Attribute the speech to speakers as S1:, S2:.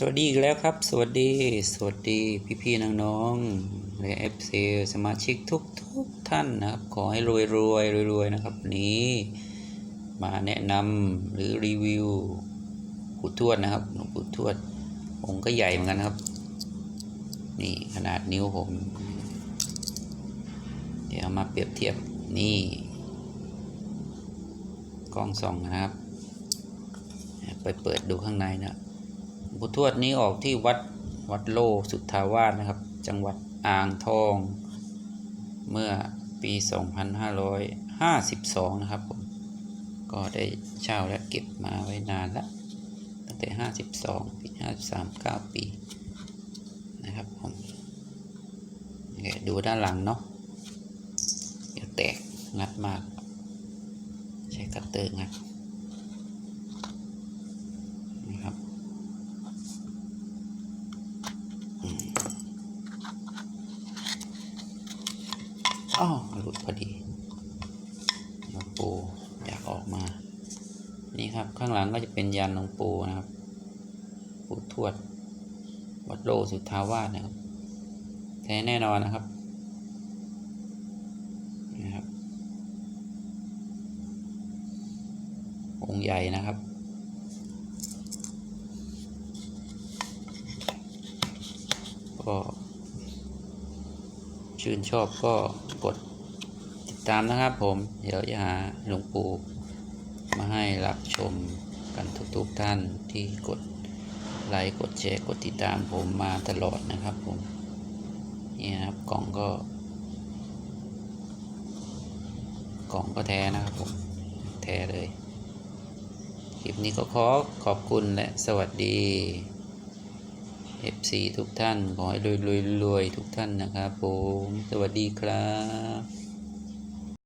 S1: สวัสดีอีกแล้วครับ สวัสดี สวัสดีพี่พี่ๆน้องและเอฟซีสมาชิกทุกทุกท่านนะครับ ขอให้รวยรวยรวยรวยนะครับ นี้ มาแนะนำหรือรีวิวปู่ทวดนะครับหลวงปู่ทวด องค์ก็ใหญ่เหมือนกันนะครับ นี่ขนาดนิ้วผม เดี๋ยวมาเปรียบเทียบนี่กล้องส่องนะครับ ไปเปิดดูข้างในนะ หลวงปู่ทวดนี้ออกที่วัดวัดโลสุทธาวาสนะครับ จังหวัดอ่างทอง เมื่อปี 2552 นะครับผม ก็ได้เช่าและเก็บมาไว้นานแล้วตั้งแต่ 52 ปี 53 9 ปีนะครับผมดูด้านหลังเนาะเดี๋ยวแตกงัดมาก ใช้คัตเตอร์งัดนะครับอืม อ้าวหลุดพอดีหลวงปู่อยากออกมา นี่ครับข้างหลังก็จะเป็นยันหลวงปู่นะครับปู่ทวด วัดโลสุทธาวาสนะครับ แท้แน่นอนนะครับนะครับ องค์ใหญ่นะครับก็ ชื่นชอบก็กดติดตามนะครับผม เดี๋ยวจะหาหลวงปู่มาให้รับชมกันทุกๆท่านที่กดไลค์กดแชร์กดติดตามผมมาตลอดนะครับผมนี่นะครับกล่องก็ กล่องก็แท้นะครับผม แท้เลย คลิปนี้ก็ขอขอบคุณและสวัสดี FC ทุกท่าน ขอให้รวยๆรวยๆทุกท่านนะครับผม สวัสดีครับ